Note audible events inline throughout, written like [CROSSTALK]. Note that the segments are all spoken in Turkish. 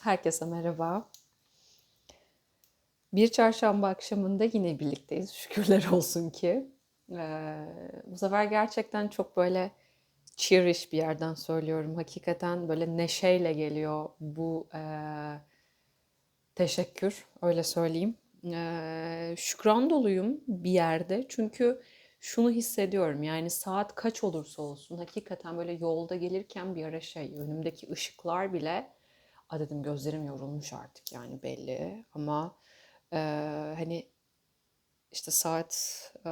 Herkese merhaba. Bir çarşamba akşamında yine birlikteyiz. Şükürler [LAUGHS] olsun ki. Ee, bu sefer gerçekten çok böyle cheerish bir yerden söylüyorum. Hakikaten böyle neşeyle geliyor bu e, teşekkür, öyle söyleyeyim. Ee, şükran doluyum bir yerde. Çünkü şunu hissediyorum yani saat kaç olursa olsun hakikaten böyle yolda gelirken bir ara şey önümdeki ışıklar bile A dedim gözlerim yorulmuş artık yani belli ama e, hani işte saat e,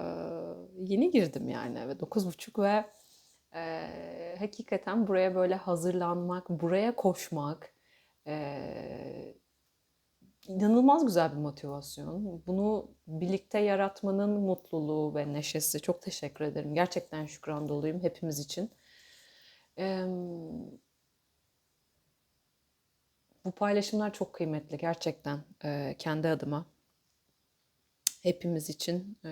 yeni girdim yani ve dokuz buçuk ve e, hakikaten buraya böyle hazırlanmak, buraya koşmak e, inanılmaz güzel bir motivasyon. Bunu birlikte yaratmanın mutluluğu ve neşesi. Çok teşekkür ederim. Gerçekten şükran doluyum hepimiz için. Eee Bu paylaşımlar çok kıymetli gerçekten e, kendi adıma. Hepimiz için e,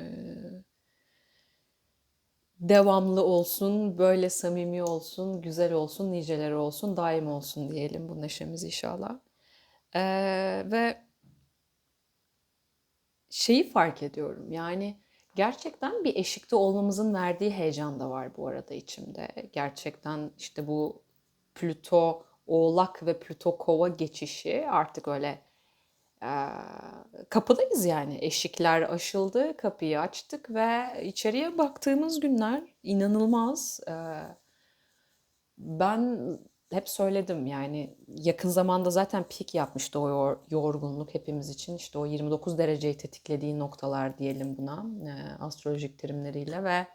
devamlı olsun, böyle samimi olsun, güzel olsun, niceleri olsun, daim olsun diyelim bu neşemiz inşallah. E, ve şeyi fark ediyorum yani gerçekten bir eşikte olmamızın verdiği heyecan da var bu arada içimde. Gerçekten işte bu Plüto Oğlak ve Plüto Kova geçişi artık öyle kapıdayız yani. Eşikler aşıldı, kapıyı açtık ve içeriye baktığımız günler inanılmaz. Ben hep söyledim yani yakın zamanda zaten pik yapmıştı o yorgunluk hepimiz için. İşte o 29 dereceyi tetiklediği noktalar diyelim buna astrolojik terimleriyle ve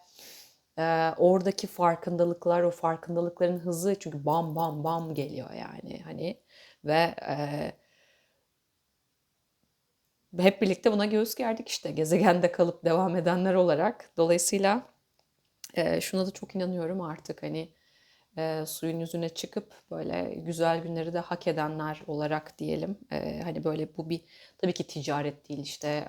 oradaki farkındalıklar, o farkındalıkların hızı çünkü bam bam bam geliyor yani hani ve e, hep birlikte buna göğüs gerdik işte gezegende kalıp devam edenler olarak. Dolayısıyla e, şuna da çok inanıyorum artık hani e, suyun yüzüne çıkıp böyle güzel günleri de hak edenler olarak diyelim. E, hani böyle bu bir tabii ki ticaret değil işte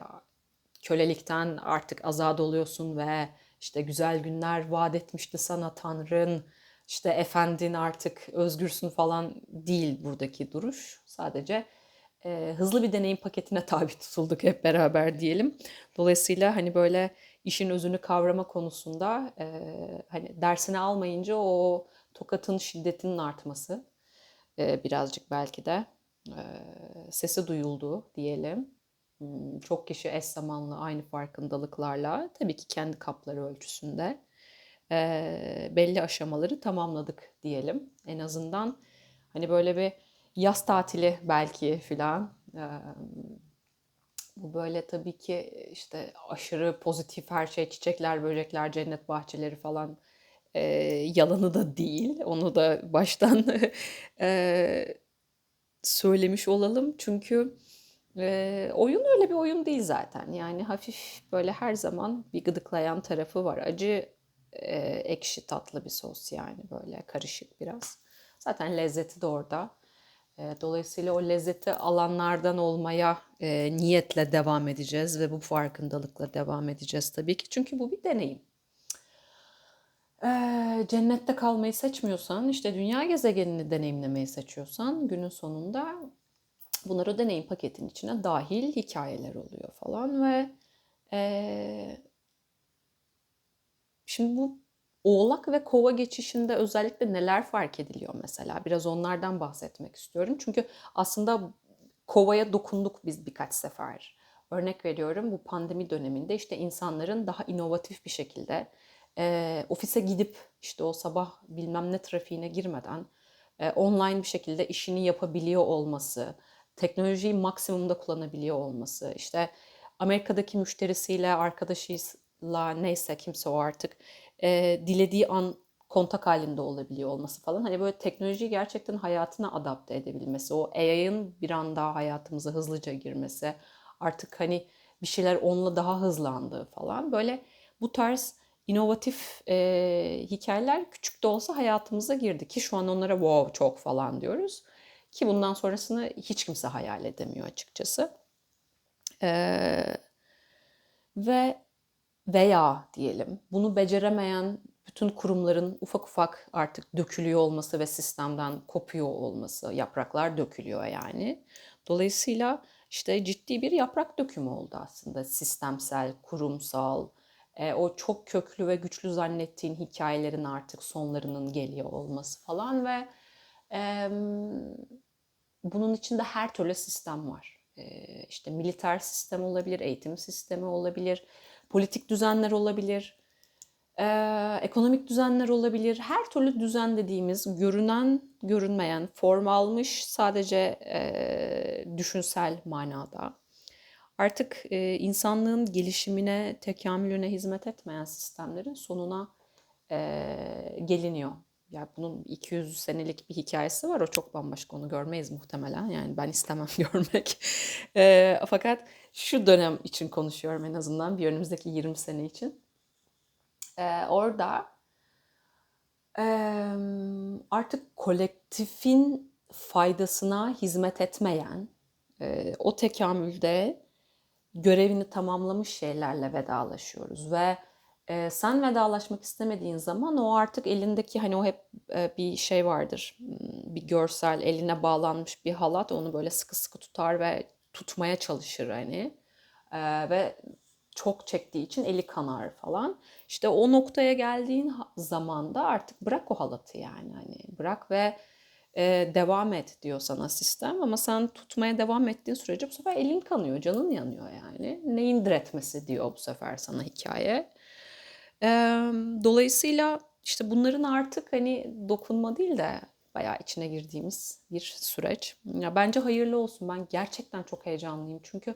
kölelikten artık azad oluyorsun ve işte güzel günler vaat etmişti sana Tanrın, işte efendin artık özgürsün falan değil buradaki duruş. Sadece e, hızlı bir deneyim paketine [LAUGHS] tabi tutulduk hep beraber diyelim. Dolayısıyla hani böyle işin özünü kavrama konusunda e, hani dersini almayınca o tokatın şiddetinin artması e, birazcık belki de e, sesi duyuldu diyelim. Hmm, çok kişi eş zamanlı aynı farkındalıklarla tabii ki kendi kapları ölçüsünde belli aşamaları tamamladık diyelim. En azından hani böyle bir yaz tatili belki filan. Bu böyle tabii ki işte aşırı pozitif her şey çiçekler, böcekler, cennet bahçeleri falan e, yalanı da değil. Onu da baştan [LAUGHS] e, söylemiş olalım. Çünkü Eee, oyun öyle bir oyun değil zaten. Yani hafif böyle her zaman bir gıdıklayan tarafı var. Acı, eee, ekşi tatlı bir sos yani böyle karışık biraz. Zaten lezzeti de orada. Eee, dolayısıyla o lezzeti alanlardan olmaya eee, niyetle devam edeceğiz ve bu farkındalıkla devam edeceğiz tabii ki. Çünkü bu bir deneyim. Cennette kalmayı seçmiyorsan, işte dünya gezegenini deneyimlemeyi seçiyorsan günün sonunda Bunlar o deneyim paketin içine dahil hikayeler oluyor falan ve e, şimdi bu Oğlak ve Kova geçişinde özellikle neler fark ediliyor mesela? Biraz onlardan bahsetmek istiyorum. Çünkü aslında Kova'ya dokunduk biz birkaç sefer. Örnek veriyorum bu pandemi döneminde işte insanların daha inovatif bir şekilde e, ofise gidip işte o sabah bilmem ne trafiğine girmeden e, online bir şekilde işini yapabiliyor olması, teknolojiyi maksimumda kullanabiliyor olması, işte Amerika'daki müşterisiyle, arkadaşıyla neyse kimse o artık e, dilediği an kontak halinde olabiliyor olması falan. Hani böyle teknolojiyi gerçekten hayatına adapte edebilmesi, o AI'ın bir an daha hayatımıza hızlıca girmesi, artık hani bir şeyler onunla daha hızlandığı falan. Böyle bu tarz inovatif e, hikayeler küçük de olsa hayatımıza girdi ki şu an onlara wow çok falan diyoruz. Ki bundan sonrasını hiç kimse hayal edemiyor açıkçası. Ee, ve veya diyelim bunu beceremeyen bütün kurumların ufak ufak artık dökülüyor olması ve sistemden kopuyor olması, yapraklar dökülüyor yani. Dolayısıyla işte ciddi bir yaprak dökümü oldu aslında sistemsel, kurumsal, e, o çok köklü ve güçlü zannettiğin hikayelerin artık sonlarının geliyor olması falan ve e, bunun içinde her türlü sistem var. E, işte militer sistem olabilir, eğitim sistemi olabilir, politik düzenler olabilir, e, ekonomik düzenler olabilir. Her türlü düzen dediğimiz görünen, görünmeyen, form almış sadece e, düşünsel manada. Artık e, insanlığın gelişimine, tekamülüne hizmet etmeyen sistemlerin sonuna e, geliniyor. Ya bunun 200 senelik bir hikayesi var. O çok bambaşka. Onu görmeyiz muhtemelen. Yani ben istemem [LAUGHS] görmek. E, fakat şu dönem için konuşuyorum en azından. Bir önümüzdeki 20 sene için. E, orada e, artık kolektifin faydasına hizmet etmeyen, e, o tekamülde görevini tamamlamış şeylerle vedalaşıyoruz ve e, sen vedalaşmak istemediğin zaman o artık elindeki hani o hep e, bir şey vardır hmm, bir görsel eline bağlanmış bir halat onu böyle sıkı sıkı tutar ve tutmaya çalışır hani e, ve çok çektiği için eli kanar falan. İşte o noktaya geldiğin zaman da artık bırak o halatı yani hani bırak ve e, devam et diyor sana sistem ama sen tutmaya devam ettiğin sürece bu sefer elin kanıyor, canın yanıyor yani. Neyin diretmesi diyor bu sefer sana hikaye. Dolayısıyla işte bunların artık hani dokunma değil de bayağı içine girdiğimiz bir süreç. Ya bence hayırlı olsun. Ben gerçekten çok heyecanlıyım. Çünkü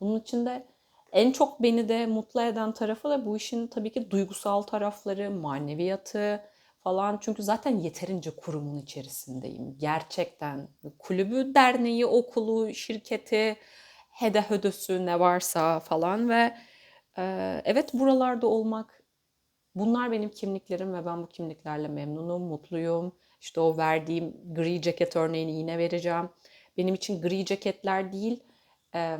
bunun içinde en çok beni de mutlu eden tarafı da bu işin tabii ki duygusal tarafları, maneviyatı, falan. Çünkü zaten yeterince kurumun içerisindeyim. Gerçekten kulübü, derneği, okulu, şirketi, hede hödösü ne varsa falan ve e, evet buralarda olmak bunlar benim kimliklerim ve ben bu kimliklerle memnunum, mutluyum. İşte o verdiğim gri ceket örneğini yine vereceğim. Benim için gri ceketler değil, e,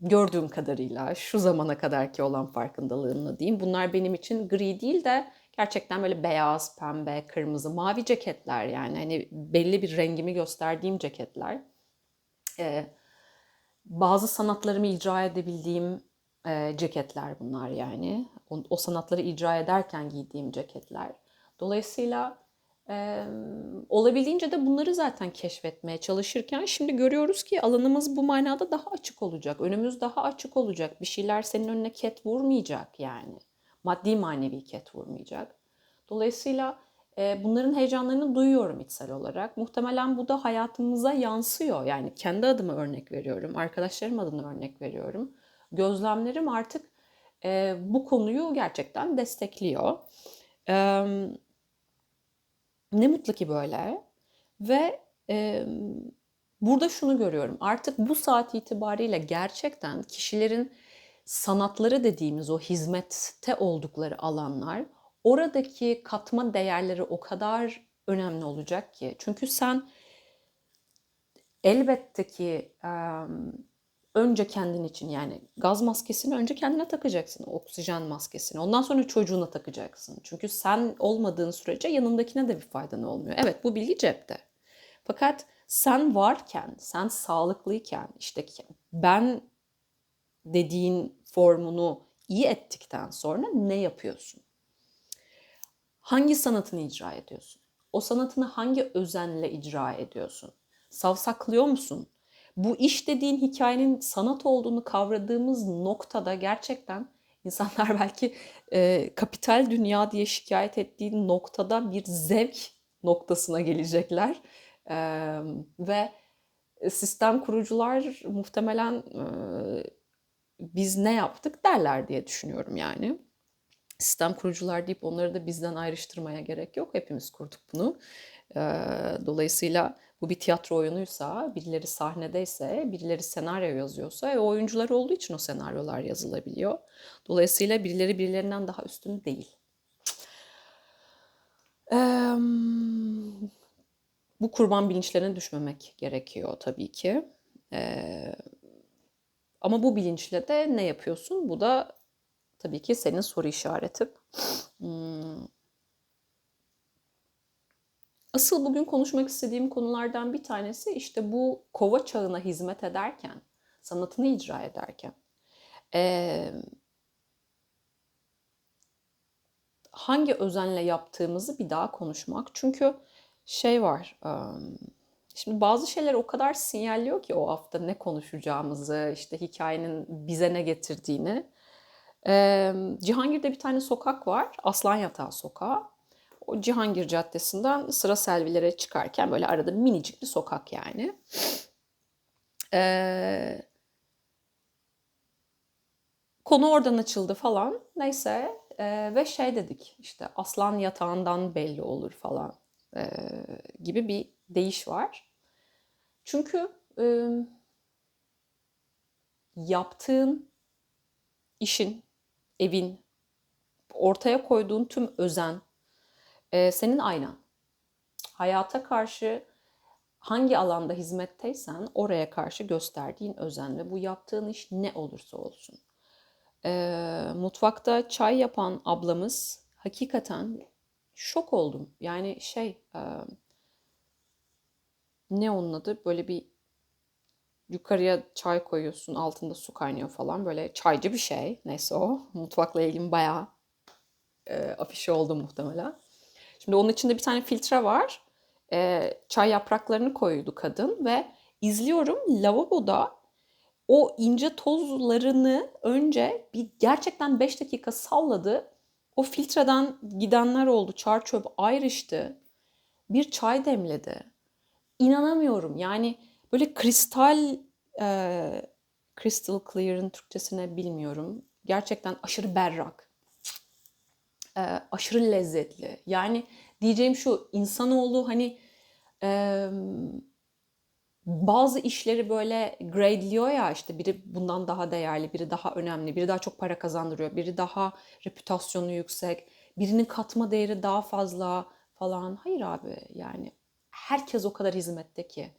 gördüğüm kadarıyla şu zamana kadarki olan farkındalığımla diyeyim. Bunlar benim için gri değil de gerçekten böyle beyaz, pembe, kırmızı, mavi ceketler yani hani belli bir rengimi gösterdiğim ceketler. Ee, bazı sanatlarımı icra edebildiğim e, ceketler bunlar yani. O, o sanatları icra ederken giydiğim ceketler. Dolayısıyla e, olabildiğince de bunları zaten keşfetmeye çalışırken şimdi görüyoruz ki alanımız bu manada daha açık olacak. Önümüz daha açık olacak. Bir şeyler senin önüne ket vurmayacak yani maddi manevi ket vurmayacak. Dolayısıyla e, bunların heyecanlarını duyuyorum içsel olarak. Muhtemelen bu da hayatımıza yansıyor. Yani kendi adıma örnek veriyorum, arkadaşlarım adına örnek veriyorum. Gözlemlerim artık e, bu konuyu gerçekten destekliyor. E, ne mutlu ki böyle. Ve e, burada şunu görüyorum. Artık bu saat itibariyle gerçekten kişilerin sanatları dediğimiz o hizmette oldukları alanlar oradaki katma değerleri o kadar önemli olacak ki. Çünkü sen elbette ki önce kendin için yani gaz maskesini önce kendine takacaksın. Oksijen maskesini. Ondan sonra çocuğuna takacaksın. Çünkü sen olmadığın sürece yanındakine de bir faydan olmuyor. Evet bu bilgi cepte. Fakat sen varken, sen sağlıklıyken işte ben dediğin formunu iyi ettikten sonra ne yapıyorsun? Hangi sanatını icra ediyorsun? O sanatını hangi özenle icra ediyorsun? Savsaklıyor musun? Bu iş dediğin hikayenin sanat olduğunu kavradığımız noktada gerçekten insanlar [LAUGHS] belki e, kapital dünya diye şikayet ettiği noktada bir zevk noktasına gelecekler. E, ve sistem kurucular muhtemelen e, biz ne yaptık derler diye düşünüyorum yani. Sistem kurucular deyip onları da bizden ayrıştırmaya gerek yok. Hepimiz kurduk bunu. Dolayısıyla bu bir tiyatro oyunuysa, birileri sahnedeyse, birileri senaryo yazıyorsa, e, oyuncular olduğu için o senaryolar yazılabiliyor. Dolayısıyla birileri birilerinden daha üstün değil. bu kurban bilinçlerine düşmemek gerekiyor tabii ki. Ama bu bilinçle de ne yapıyorsun? Bu da tabii ki senin soru işareti. Hmm. Asıl bugün konuşmak istediğim konulardan bir tanesi işte bu kova çağına hizmet ederken, sanatını icra ederken hangi özenle yaptığımızı bir daha konuşmak. Çünkü şey var, şimdi bazı şeyler o kadar sinyalliyor ki o hafta ne konuşacağımızı, işte hikayenin bize ne getirdiğini. Cihangir'de bir tane sokak var, Aslan Yatağı Sokağı. O Cihangir Caddesi'nden Sıra Selvilere çıkarken böyle arada minicik bir sokak yani. Ee, konu oradan açıldı falan. Neyse ee, ve şey dedik işte aslan yatağından belli olur falan ee, gibi bir deyiş var. Çünkü e, yaptığın işin, evin, ortaya koyduğun tüm özen e, senin aynan. Hayata karşı hangi alanda hizmetteysen oraya karşı gösterdiğin özen ve bu yaptığın iş ne olursa olsun. E, mutfakta çay yapan ablamız hakikaten şok oldum. Yani şey e, ne onun adı böyle bir yukarıya çay koyuyorsun altında su kaynıyor falan böyle çaycı bir şey. Neyse o mutfakla ilgili bayağı e, afişi oldu muhtemelen. Şimdi onun içinde bir tane filtre var. E, çay yapraklarını koydu kadın ve izliyorum lavaboda o ince tozlarını önce bir gerçekten 5 dakika salladı. O filtreden gidenler oldu. Çar çöp ayrıştı. Bir çay demledi. İnanamıyorum. Yani böyle kristal e, crystal clear'ın Türkçesine bilmiyorum. Gerçekten aşırı berrak. E, aşırı lezzetli. Yani diyeceğim şu insanoğlu hani e, bazı işleri böyle gradeliyor ya işte biri bundan daha değerli, biri daha önemli, biri daha çok para kazandırıyor, biri daha reputasyonu yüksek, birinin katma değeri daha fazla falan. Hayır abi yani herkes o kadar hizmette ki.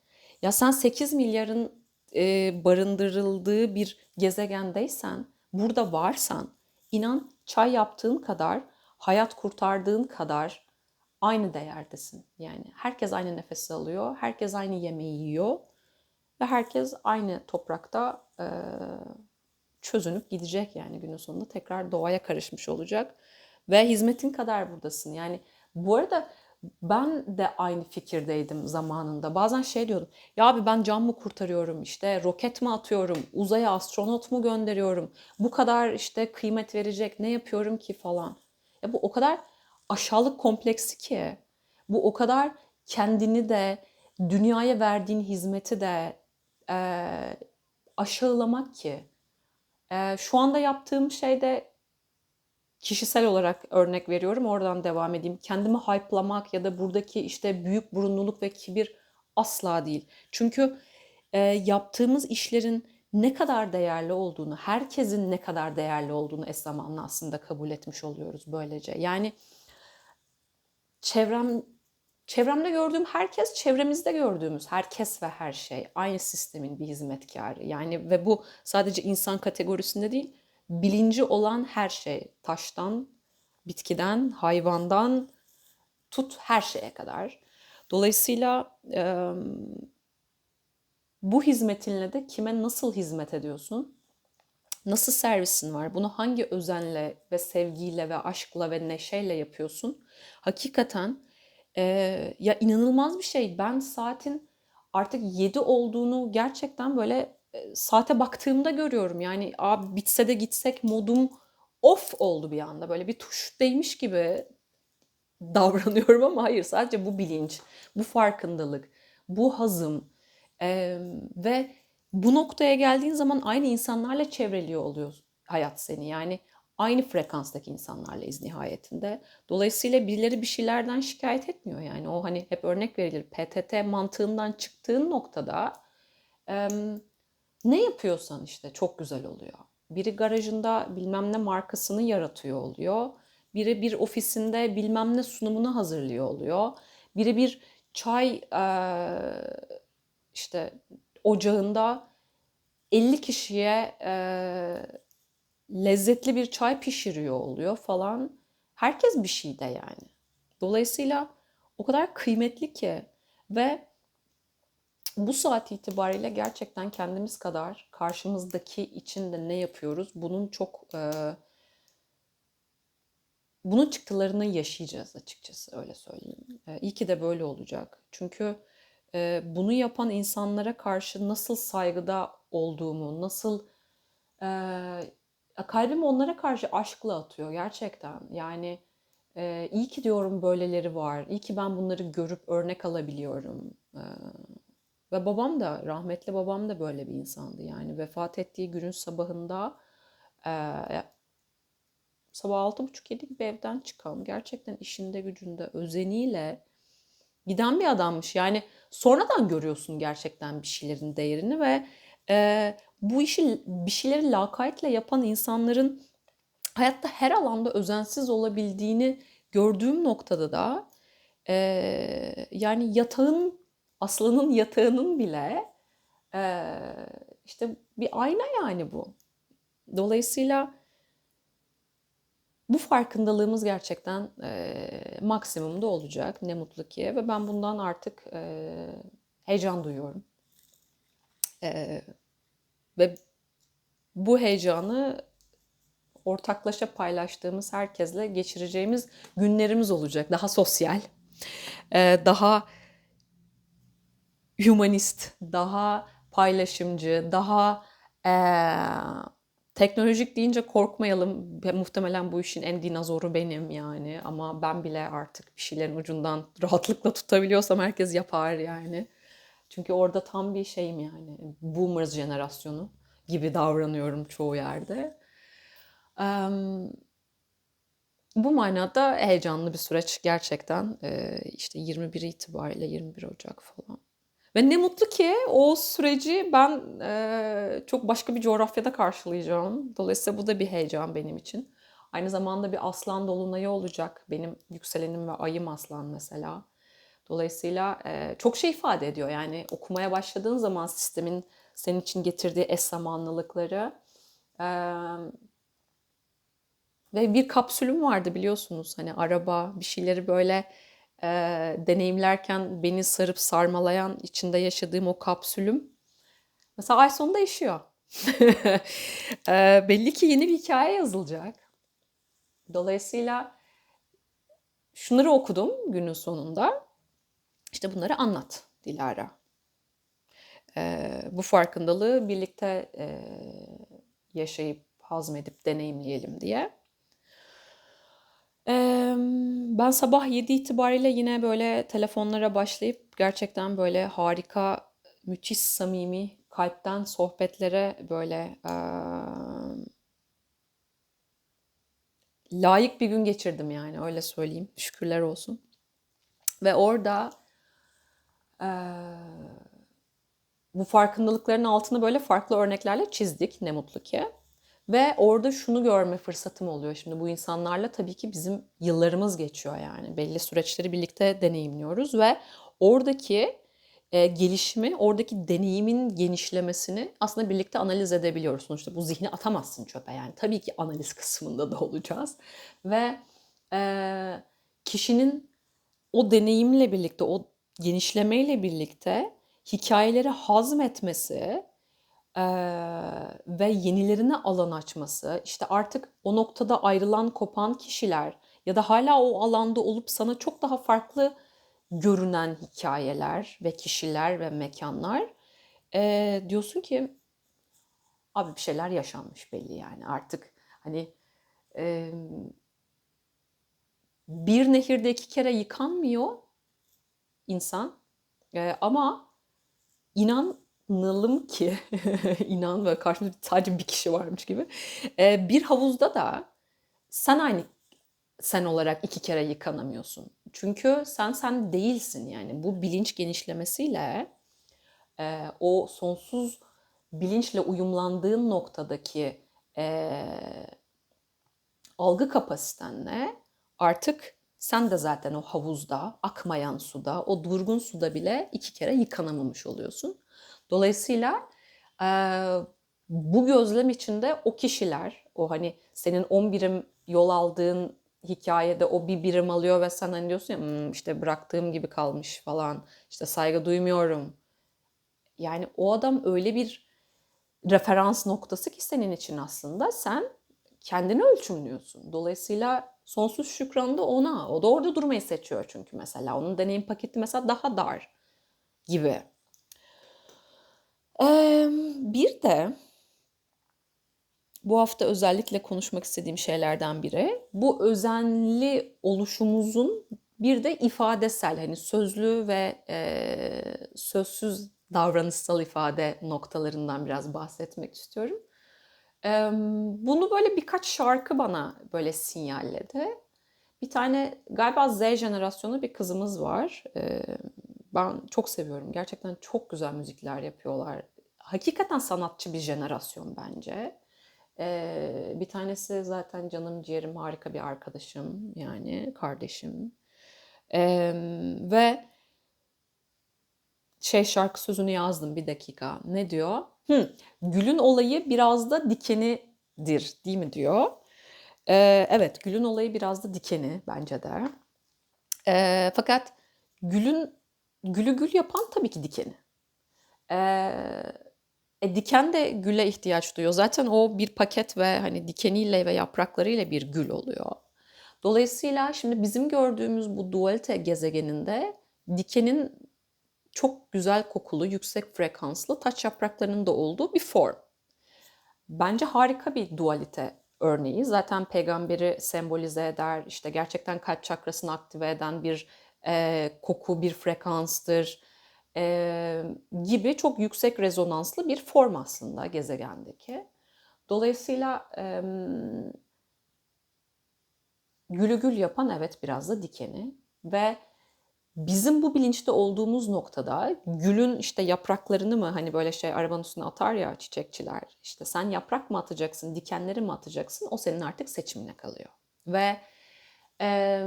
Ya sen 8 milyarın e, barındırıldığı bir gezegendeysen, burada varsan inan çay yaptığın kadar, hayat kurtardığın kadar aynı değerdesin. Yani herkes aynı nefesi alıyor, herkes aynı yemeği yiyor ve herkes aynı toprakta e, çözünüp gidecek yani günün sonunda tekrar doğaya karışmış olacak ve hizmetin kadar buradasın. Yani bu arada ben de aynı fikirdeydim zamanında. Bazen şey diyordum. Ya abi ben can mı kurtarıyorum? işte roket mi atıyorum? Uzaya astronot mu gönderiyorum? Bu kadar işte kıymet verecek ne yapıyorum ki falan. Ya bu o kadar aşağılık kompleksi ki. Bu o kadar kendini de dünyaya verdiğin hizmeti de e, aşağılamak ki. E, şu anda yaptığım şey de kişisel olarak örnek veriyorum. Oradan devam edeyim. Kendimi hype'lamak ya da buradaki işte büyük burunluluk ve kibir asla değil. Çünkü e, yaptığımız işlerin ne kadar değerli olduğunu, herkesin ne kadar değerli olduğunu es zamanlı aslında kabul etmiş oluyoruz böylece. Yani çevrem çevremde gördüğüm herkes, çevremizde gördüğümüz herkes ve her şey aynı sistemin bir hizmetkarı. Yani ve bu sadece insan kategorisinde değil, bilinci olan her şey, taştan, bitkiden, hayvandan tut her şeye kadar. Dolayısıyla e, bu hizmetinle de kime nasıl hizmet ediyorsun? Nasıl servisin var? Bunu hangi özenle ve sevgiyle ve aşkla ve neşeyle yapıyorsun? Hakikaten e, ya inanılmaz bir şey. Ben saatin artık 7 olduğunu gerçekten böyle e, saate baktığımda görüyorum. Yani abi bitse de gitsek modum off oldu bir anda. Böyle bir tuş değmiş gibi davranıyorum ama hayır sadece bu bilinç, bu farkındalık, bu hazım e, ve bu noktaya geldiğin zaman aynı insanlarla çevreliyor oluyor hayat seni. Yani aynı frekanstaki insanlarlayız nihayetinde. Dolayısıyla birileri bir şeylerden şikayet etmiyor yani. O hani hep örnek verilir PTT mantığından çıktığın noktada e, ne yapıyorsan işte çok güzel oluyor. Biri garajında bilmem ne markasını yaratıyor oluyor. Biri bir ofisinde bilmem ne sunumunu hazırlıyor oluyor. Biri bir çay e, işte ocağında 50 kişiye e, lezzetli bir çay pişiriyor oluyor falan. Herkes bir şeyde yani. Dolayısıyla o kadar kıymetli ki ve bu saat itibariyle gerçekten kendimiz kadar karşımızdaki için de ne yapıyoruz bunun çok e, bunun çıktılarını yaşayacağız açıkçası öyle söyleyeyim. E, iyi ki de böyle olacak. Çünkü e, bunu yapan insanlara karşı nasıl saygıda olduğumu, nasıl e, kalbim onlara karşı aşkla atıyor gerçekten. Yani e, iyi ki diyorum böyleleri var. İyi ki ben bunları görüp örnek alabiliyorum. E, ve babam da, rahmetli babam da böyle bir insandı. Yani vefat ettiği günün sabahında e, sabah altı buçuk yedi gibi evden çıkan, gerçekten işinde gücünde özeniyle giden bir adammış. Yani sonradan görüyorsun gerçekten bir şeylerin değerini ve e, bu işi bir şeyleri lakaytle yapan insanların hayatta her alanda özensiz olabildiğini gördüğüm noktada da e, yani yatağın aslanın yatağının bile e, işte bir ayna yani bu. Dolayısıyla bu farkındalığımız gerçekten e, maksimumda olacak. Ne mutlu ki ve ben bundan artık e, heyecan duyuyorum. E, ve bu heyecanı ortaklaşa paylaştığımız herkesle geçireceğimiz günlerimiz olacak. Daha sosyal, e, daha humanist, daha paylaşımcı, daha e, teknolojik deyince korkmayalım. Muhtemelen bu işin en dinozoru benim yani. Ama ben bile artık bir şeylerin ucundan [LAUGHS] rahatlıkla tutabiliyorsam herkes yapar yani. Çünkü orada tam bir şeyim yani. Boomers jenerasyonu gibi davranıyorum çoğu yerde. Um, bu manada heyecanlı bir süreç gerçekten. Ee, işte 21 itibariyle 21 Ocak falan. Ve ne mutlu ki o süreci ben e, çok başka bir coğrafyada karşılayacağım. Dolayısıyla bu da bir heyecan benim için. Aynı zamanda bir aslan dolunayı olacak. Benim yükselenim ve ayım aslan mesela. Dolayısıyla e, çok şey ifade ediyor. Yani okumaya başladığın zaman sistemin senin için getirdiği eş zamanlılıkları. E, ve bir kapsülüm vardı biliyorsunuz. Hani araba bir şeyleri böyle e, deneyimlerken beni sarıp sarmalayan içinde yaşadığım o kapsülüm mesela ay sonunda yaşıyor. [LAUGHS] e, belli ki yeni bir hikaye yazılacak. Dolayısıyla şunları okudum günün sonunda. İşte bunları anlat Dilara. E, bu farkındalığı birlikte e, yaşayıp hazmedip deneyimleyelim diye. Ben sabah 7 itibariyle yine böyle telefonlara başlayıp gerçekten böyle harika, müthiş samimi, kalpten sohbetlere böyle layık bir gün geçirdim yani öyle söyleyeyim. Şükürler olsun. Ve orada bu farkındalıkların altını böyle farklı örneklerle çizdik ne mutlu ki. Ve orada şunu görme fırsatım oluyor. Şimdi bu insanlarla tabii ki bizim yıllarımız geçiyor yani. Belli süreçleri birlikte deneyimliyoruz ve oradaki e, gelişimi, oradaki deneyimin genişlemesini aslında birlikte analiz edebiliyoruz. Sonuçta bu zihni atamazsın çöpe yani. Tabii ki analiz [LAUGHS] kısmında da olacağız. Ve e, kişinin o deneyimle birlikte, o genişlemeyle birlikte hikayeleri hazmetmesi ve yenilerine alan açması, işte artık o noktada ayrılan, kopan kişiler ya da hala o alanda olup sana çok daha farklı görünen hikayeler ve kişiler ve mekanlar e, diyorsun ki abi bir şeyler yaşanmış belli yani artık. Hani e, bir nehirde iki kere yıkanmıyor insan e, ama inan inanalım ki [LAUGHS] inan ve karşımda sadece bir kişi varmış gibi. Ee, bir havuzda da sen aynı sen olarak iki kere yıkanamıyorsun. Çünkü sen sen değilsin yani. Bu bilinç genişlemesiyle e, o sonsuz bilinçle uyumlandığın noktadaki e, algı kapasitenle artık sen de zaten o havuzda, akmayan suda, o durgun suda bile iki kere yıkanamamış oluyorsun. Dolayısıyla e, bu gözlem içinde o kişiler, o hani senin 10 birim yol aldığın hikayede o bir birim alıyor ve sen hani diyorsun ya "Hmm, işte bıraktığım gibi kalmış falan işte saygı duymuyorum. Yani o adam öyle bir referans noktası ki senin için aslında sen kendini ölçümlüyorsun. Dolayısıyla sonsuz şükran da ona. O da orada durmayı seçiyor çünkü mesela. Onun deneyim paketi mesela daha dar gibi. Bir de bu hafta özellikle konuşmak istediğim şeylerden biri bu özenli oluşumuzun bir de ifadesel hani sözlü ve e, sözsüz davranışsal ifade noktalarından biraz bahsetmek istiyorum. E, bunu böyle birkaç şarkı bana böyle sinyalledi. Bir tane galiba Z jenerasyonu bir kızımız var. E, ben çok seviyorum. Gerçekten çok güzel müzikler yapıyorlar. Hakikaten sanatçı bir jenerasyon bence. Ee, bir tanesi zaten canım ciğerim harika bir arkadaşım yani kardeşim. Ee, ve şey şarkı sözünü yazdım bir dakika. Ne diyor? Hı, gülün olayı biraz da dikenidir değil mi diyor. Ee, evet gülün olayı biraz da dikeni bence de. Ee, fakat gülün gülü gül yapan tabii ki dikeni. Ee, e, diken de güle ihtiyaç duyuyor. Zaten o bir paket ve hani dikeniyle ve yapraklarıyla bir gül oluyor. Dolayısıyla şimdi bizim gördüğümüz bu dualite gezegeninde dikenin çok güzel kokulu, yüksek frekanslı taç yapraklarının da olduğu bir form. Bence harika bir dualite örneği. Zaten peygamberi sembolize eder. İşte gerçekten kalp çakrasını aktive eden bir e, koku, bir frekanstır e, gibi çok yüksek rezonanslı bir form aslında gezegendeki. Dolayısıyla e, gülü gül yapan evet biraz da dikeni ve bizim bu bilinçte olduğumuz noktada gülün işte yapraklarını mı hani böyle şey arabanın üstüne atar ya çiçekçiler işte sen yaprak mı atacaksın dikenleri mi atacaksın o senin artık seçimine kalıyor. Ve e,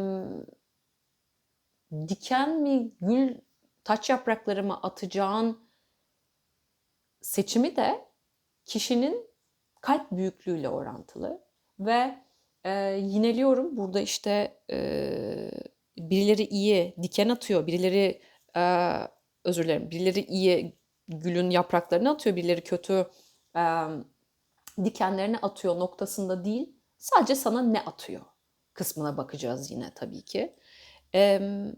diken mi gül taç yapraklarımı atacağın seçimi de kişinin kalp büyüklüğüyle orantılı ve e, yineliyorum burada işte e, birileri iyi diken atıyor, birileri e, özür dilerim, birileri iyi gülün yapraklarını atıyor, birileri kötü e, dikenlerini atıyor noktasında değil, sadece sana ne atıyor kısmına bakacağız yine tabii ki. Evet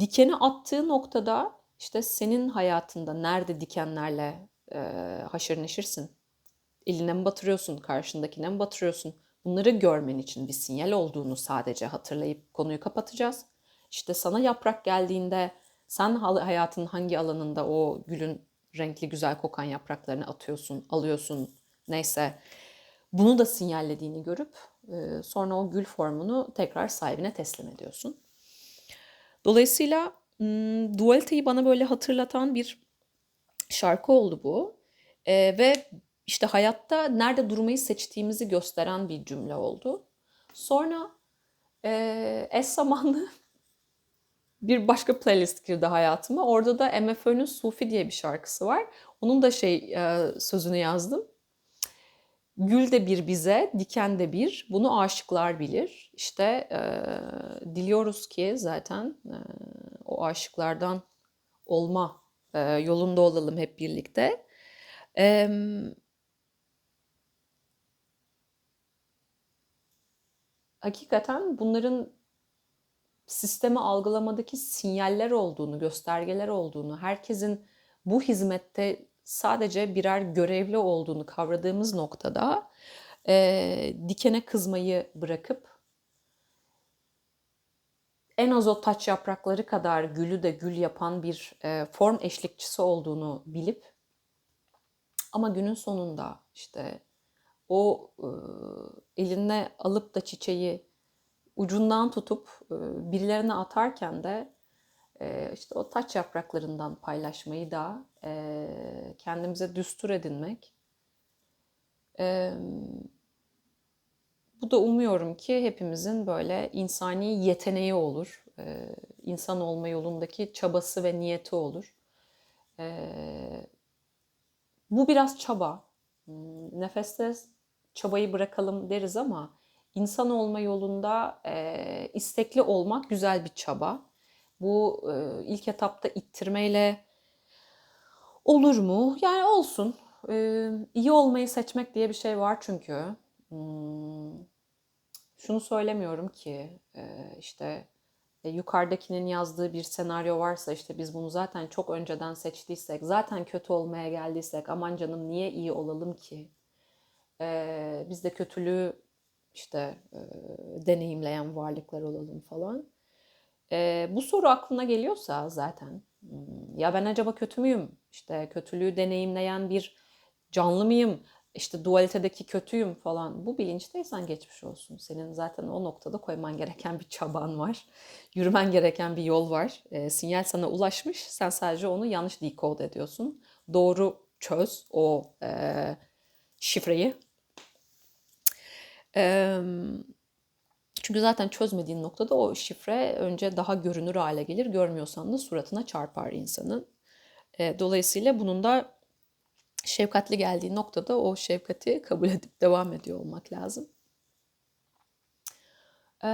dikeni attığı noktada işte senin hayatında nerede dikenlerle e, haşır neşirsin? Eline mi batırıyorsun, karşındakine mi batırıyorsun? Bunları görmen için bir sinyal olduğunu sadece hatırlayıp konuyu kapatacağız. İşte sana yaprak geldiğinde sen hayatın hangi alanında o gülün renkli güzel kokan yapraklarını atıyorsun, alıyorsun neyse. Bunu da sinyallediğini görüp e, sonra o gül formunu tekrar sahibine teslim ediyorsun. Dolayısıyla dualiteyi bana böyle hatırlatan bir şarkı oldu bu. E, ve işte hayatta nerede durmayı seçtiğimizi gösteren bir cümle oldu. Sonra e, eş zamanlı [LAUGHS] bir başka playlist girdi hayatıma. Orada da MFÖ'nün Sufi diye bir şarkısı var. Onun da şey e, sözünü yazdım. Gül de bir bize, diken de bir. Bunu aşıklar bilir. İşte e, diliyoruz ki zaten e, o aşıklardan olma e, yolunda olalım hep birlikte. E, hakikaten bunların sistemi algılamadaki sinyaller olduğunu, göstergeler olduğunu, herkesin bu hizmette sadece birer görevli olduğunu kavradığımız noktada e, dikene kızmayı bırakıp en az o taç yaprakları kadar gülü de gül yapan bir e, form eşlikçisi olduğunu bilip ama günün sonunda işte o e, eline alıp da çiçeği ucundan tutup e, birilerine atarken de e, işte o taç yapraklarından paylaşmayı da e, kendimize düstur edinmek. E, bu da umuyorum ki hepimizin böyle insani yeteneği olur. E, insan olma yolundaki çabası ve niyeti olur. Bu biraz çaba. Hmm, nefeste çabayı bırakalım deriz ama insan olma yolunda e, istekli olmak güzel bir çaba. Bu e, ilk etapta ittirmeyle olur mu? Yani olsun. E, iyi olmayı seçmek diye bir şey var çünkü. Hmm, şunu söylemiyorum ki e, işte e, yukarıdakinin yazdığı bir senaryo varsa işte biz bunu zaten çok önceden seçtiysek, zaten kötü olmaya geldiysek aman canım niye iyi olalım ki? E, biz de kötülüğü işte e, deneyimleyen varlıklar olalım falan. E, bu soru aklına geliyorsa zaten hmm, ya ben acaba kötü müyüm? İşte kötülüğü deneyimleyen bir canlı mıyım? İşte dualitedeki kötüyüm falan. Bu bilinçteysen geçmiş olsun. Senin zaten o noktada koyman gereken bir çaban var. Yürümen gereken bir yol var. E, sinyal sana ulaşmış. Sen sadece onu yanlış decode ediyorsun. Doğru çöz o e, şifreyi. E, çünkü zaten çözmediğin noktada o şifre önce daha görünür hale gelir. Görmüyorsan da suratına çarpar insanın. E, dolayısıyla bunun da şefkatli geldiği noktada o şefkati kabul edip devam ediyor olmak lazım. Ee,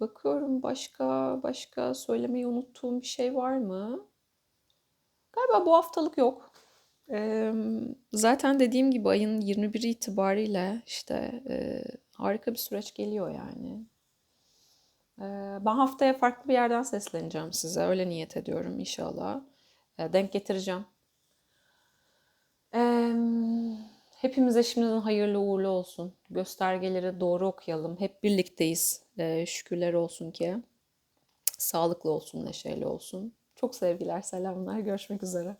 bakıyorum başka başka söylemeyi unuttuğum bir şey var mı? Galiba bu haftalık yok. Ee, zaten dediğim gibi ayın 21 itibariyle işte e, harika bir süreç geliyor yani. Ee, ben haftaya farklı bir yerden sesleneceğim size. Öyle niyet ediyorum inşallah. Ee, denk getireceğim. Hepimize şimdiden hayırlı uğurlu olsun. Göstergeleri doğru okuyalım. Hep birlikteyiz. Ee, şükürler olsun ki. Sağlıklı olsun, neşeli olsun. Çok sevgiler, selamlar. Görüşmek üzere.